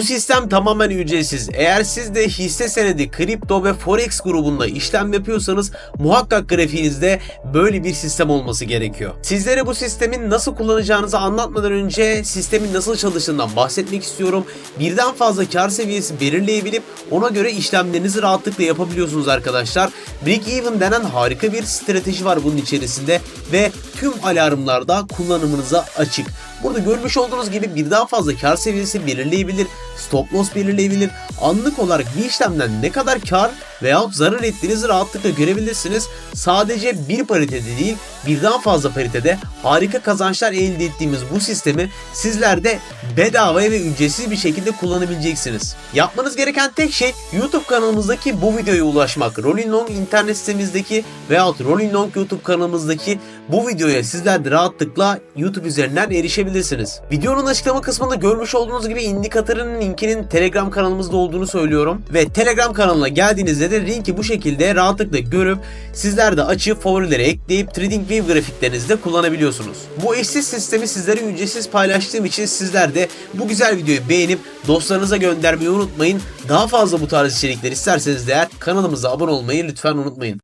Bu sistem tamamen ücretsiz. Eğer siz de hisse senedi, kripto ve forex grubunda işlem yapıyorsanız muhakkak grafiğinizde böyle bir sistem olması gerekiyor. Sizlere bu sistemin nasıl kullanacağınızı anlatmadan önce sistemin nasıl çalıştığından bahsetmek istiyorum. Birden fazla kar seviyesi belirleyebilip ona göre işlemlerinizi rahatlıkla yapabiliyorsunuz arkadaşlar. Break Even denen harika bir strateji var bunun içerisinde ve tüm alarmlarda kullanımınıza açık. Burada görmüş olduğunuz gibi birden fazla kar seviyesi belirleyebilir, stop loss belirleyebilir. Anlık olarak bir işlemden ne kadar kar veyahut zarar ettiğinizi rahatlıkla görebilirsiniz. Sadece bir paritede değil, birden fazla paritede harika kazançlar elde ettiğimiz bu sistemi sizler de bedavaya ve ücretsiz bir şekilde kullanabileceksiniz. Yapmanız gereken tek şey YouTube kanalımızdaki bu videoya ulaşmak. Rolling Long internet sitemizdeki veyahut Rolling Long YouTube kanalımızdaki bu videoya sizler de rahatlıkla YouTube üzerinden erişebilirsiniz. Videonun açıklama kısmında görmüş olduğunuz gibi indikatörün linkinin Telegram kanalımızda olduğunu söylüyorum. Ve Telegram kanalına geldiğinizde de linki bu şekilde rahatlıkla görüp sizler de açıp favorilere ekleyip TradingView grafiklerinizde kullanabiliyorsunuz. Bu eşsiz sistemi sizlere ücretsiz paylaştığım için sizler de bu güzel videoyu beğenip dostlarınıza göndermeyi unutmayın. Daha fazla bu tarz içerikler isterseniz de kanalımıza abone olmayı lütfen unutmayın.